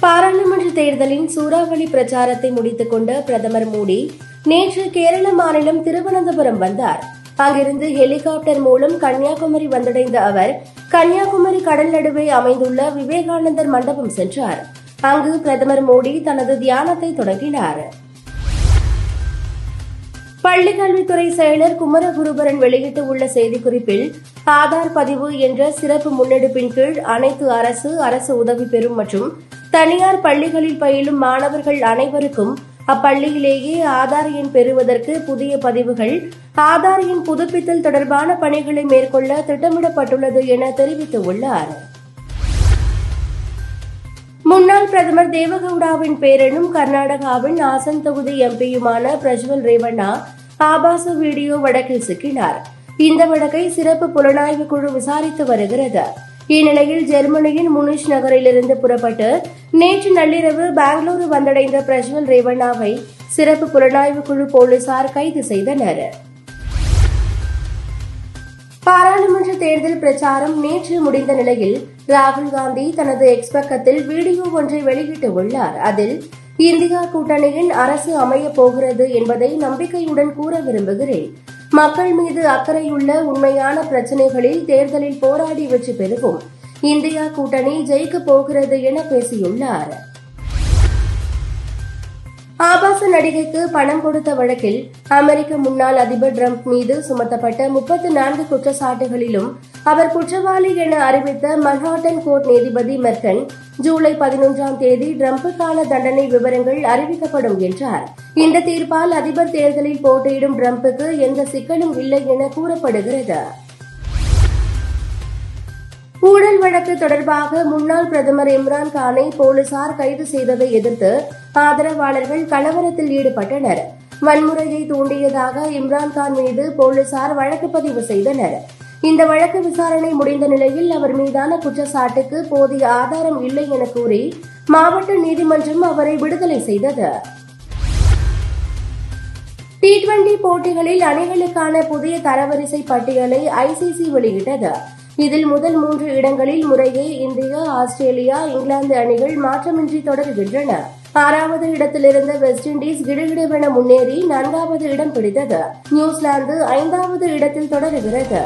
பாராளுமன்ற தேர்தலின் சூறாவளி பிரச்சாரத்தை முடித்துக் கொண்ட பிரதமர் மோடி நேற்று கேரள மாநிலம் திருவனந்தபுரம் வந்தார். அங்கிருந்து ஹெலிகாப்டர் மூலம் கன்னியாகுமரி வந்தடைந்த அவர் கன்னியாகுமரி கடல் நடுவே அமைந்துள்ள விவேகானந்தர் மண்டபம் சென்றார். அங்கு பிரதமர் மோடி தனது தியானத்தை தொடங்கினார். பள்ளிக்கல்வித்துறை செயலர் குமரகுருபரன் வெளியிட்டுள்ள செய்திக்குறிப்பில் ஆதார் பதிவு என்ற சிறப்பு முன்னெடுப்பின் கீழ் அனைத்து அரசு அரசு உதவி பெறும் மற்றும் தனியார் பள்ளிகளில் பயிலும் மாணவர்கள் அனைவருக்கும் அப்பள்ளியிலேயே ஆதார் எண் பெறுவதற்கு புதிய பதிவுகள் ஆதார் எண் புதுப்பித்தல் தொடர்பான பணிகளை மேற்கொள்ள திட்டமிடப்பட்டுள்ளது என தெரிவித்துள்ளாா் முன்னாள் பிரதமர் தேவகவுடாவின் பேரனும் கர்நாடகாவின் ஆசன் தொகுதி எம்பியுமான பிரஜ்வல் ரேவண்ணா ஆபாச வீடியோ வழக்கில் சிக்கினார். இந்த வழக்கை சிறப்பு புலனாய்வு குழு விசாரித்து வருகிறது. இந்நிலையில் ஜெர்மனியின் முனிஷ் நகரிலிருந்து புறப்பட்டு நேற்று நள்ளிரவு பெங்களூரு வந்தடைந்த பிரஜ்வல் ரேவண்ணாவை சிறப்பு புலனாய்வு குழு போலீசார் கைது செய்தனர். பாராளுமன்ற தேர்தல் பிரச்சாரம் நேற்று முடிந்த நிலையில் ராகுல் காந்தி தனது எக்ஸ் பக்கத்தில் வீடியோ ஒன்றை வெளியிட்டுள்ளார் அதில் இந்தியா கூட்டணியின் அரசு அமையப் போகிறது என்பதை நம்பிக்கையுடன் கூற விரும்புகிறேன். மக்கள் மீது அக்கறையுள்ள உண்மையான பிரச்சினைகளில் தேர்தலில் போராடி வெற்றி பெறுவோம். இந்தியா கூட்டணி ஜெயிக்கப் போகிறது என பேசியுள்ளார். ஆபாச நடிகைக்கு பணம் கொடுத்த வழக்கில் அமெரிக்க முன்னாள் அதிபர் டிரம்ப் மீது சுமத்தப்பட்ட முப்பத்தி நான்கு குற்றச்சாட்டுகளிலும் அவர் குற்றவாளி என அறிவித்த மன்ஹாட்டன் கோர்ட் நீதிபதி மெர்கன் ஜூலை பதினொன்றாம் தேதி டிரம்புக்கான தண்டனை விவரங்கள் அறிவிக்கப்படும் என்றார். இந்த தீர்ப்பால் அதிபர் தேர்தலில் போட்டியிடும் டிரம்புக்கு எந்த சிக்கலும் இல்லை என கூறப்படுகிறது. ஊழல் வழக்கு தொடர்பாக முன்னாள் பிரதமர் இம்ரான் கானை போலீசார் கைது செய்ததை எதிர்த்து ஆதரவாளர்கள் கலவரத்தில் ஈடுபட்டனர். வன்முறையை தூண்டியதாக இம்ரான்கான் மீது போலீசார் வழக்கு பதிவு செய்தனர். இந்த வழக்கு விசாரணை முடிந்த நிலையில் அவர் மீதான குற்றச்சாட்டுக்கு போதிய ஆதாரம் இல்லை என கூறி மாவட்ட நீதிமன்றம் அவரை விடுதலை செய்தது. டி டுவெண்டி போட்டிகளில் அணிகளுக்கான புதிய தரவரிசை பட்டியலை ஐசிசி வெளியிட்டது. இதில் முதல் மூன்று இடங்களில் முறையே இந்தியா ஆஸ்திரேலியா இங்கிலாந்து அணிகள் மாற்றமின்றி தொடர்கின்றன. ஆறாவது இடத்திலிருந்த வெஸ்ட் இண்டீஸ் கிடுகிடுவென முன்னேறி நான்காவது இடம் பிடித்தது. நியூசிலாந்து ஐந்தாவது இடத்தில் தொடருகிறது.